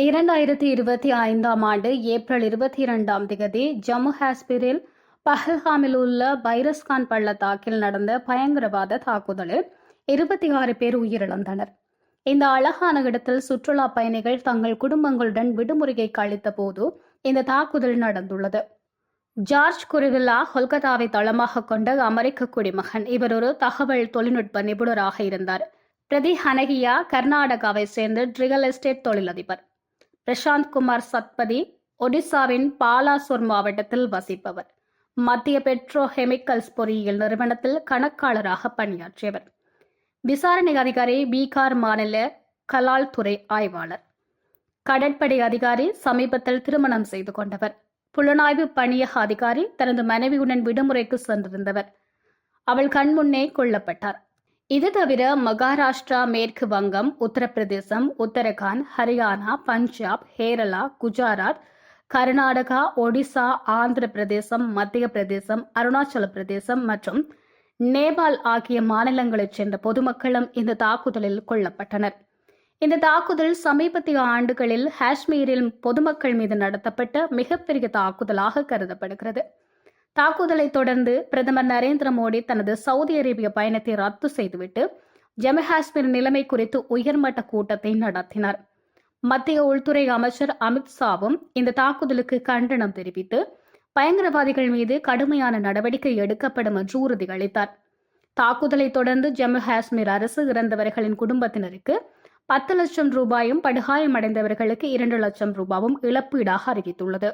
இரண்டாயிரத்தி இருபத்தி ஐந்தாம் ஆண்டு ஏப்ரல் இருபத்தி இரண்டாம் திகதி ஜம்மு காஷ்மீரில் பஹல்காமில் உள்ள பைரஸ்கான் பள்ளத்தாக்கில் நடந்த பயங்கரவாத தாக்குதலில் இருபத்தி ஆறு பேர் உயிரிழந்தனர். இந்த அழகான இடத்தில் சுற்றுலா பயணிகள் தங்கள் குடும்பங்களுடன் விடுமுறையை கழித்த போது இந்த தாக்குதல் நடந்துள்ளது. ஜார்ஜ் குருவில்லா கொல்கத்தாவை தளமாக கொண்ட அமெரிக்க குடிமகன். இவர் ஒரு தகவல் தொழில்நுட்ப நிபுணராக இருந்தார். பிரதி ஹனகியா கர்நாடகாவை சேர்ந்த ரியல் எஸ்டேட் தொழிலதிபர். பிரசாந்த் குமார் சத்பதி ஒடிசாவின் பாலாசோர் மாவட்டத்தில் வசிப்பவர். மத்திய பெட்ரோ கெமிக்கல்ஸ் பொறியியல் நிறுவனத்தில் கணக்காளராக பணியாற்றியவர். விசாரணை அதிகாரி பீகார் மாநில கலால் துறை ஆய்வாளர். கடற்படை அதிகாரி சமீபத்தில் திருமணம் செய்து கொண்டவர். புலனாய்வு பணியக அதிகாரி தனது மனைவியுடன் விடுமுறைக்கு சென்றிருந்தவர். அவள் கண்முன்னே கொல்லப்பட்டார். இது தவிர மகாராஷ்டிரா மேற்கு வங்கம் உத்தரப்பிரதேசம் உத்தரகாண்ட் ஹரியானா பஞ்சாப் கேரளா குஜராத் கர்நாடகா ஒடிசா ஆந்திர பிரதேசம் மத்திய பிரதேசம் அருணாச்சல பிரதேசம் மற்றும் நேபாள் ஆகிய மாநிலங்களைச் சேர்ந்த பொதுமக்களும் இந்த தாக்குதலில் கொல்லப்பட்டனர். இந்த தாக்குதல் சமீபத்திய ஆண்டுகளில் காஷ்மீரில் பொதுமக்கள் மீது நடத்தப்பட்ட மிகப்பெரிய தாக்குதலாக கருதப்படுகிறது. தாக்குதலை தொடர்ந்து பிரதமர் நரேந்திர மோடி தனது சவுதி அரேபிய பயணத்தை ரத்து செய்துவிட்டு ஜம்மு காஷ்மீர் நிலைமை குறித்து உயர்மட்ட கூட்டத்தை நடத்தினார். மத்திய உள்துறை அமைச்சர் அமித்ஷாவும் இந்த தாக்குதலுக்கு கண்டனம் தெரிவித்து பயங்கரவாதிகள் மீது கடுமையான நடவடிக்கை எடுக்கப்படும் என்று உறுதியளித்தார். தாக்குதலை தொடர்ந்து ஜம்மு காஷ்மீர் அரசு இறந்தவர்களின் குடும்பத்தினருக்கு பத்து லட்சம் ரூபாயும் படுகாயமடைந்தவர்களுக்கு இரண்டு லட்சம் ரூபாயும் இழப்பீடாக அறிவித்துள்ளது.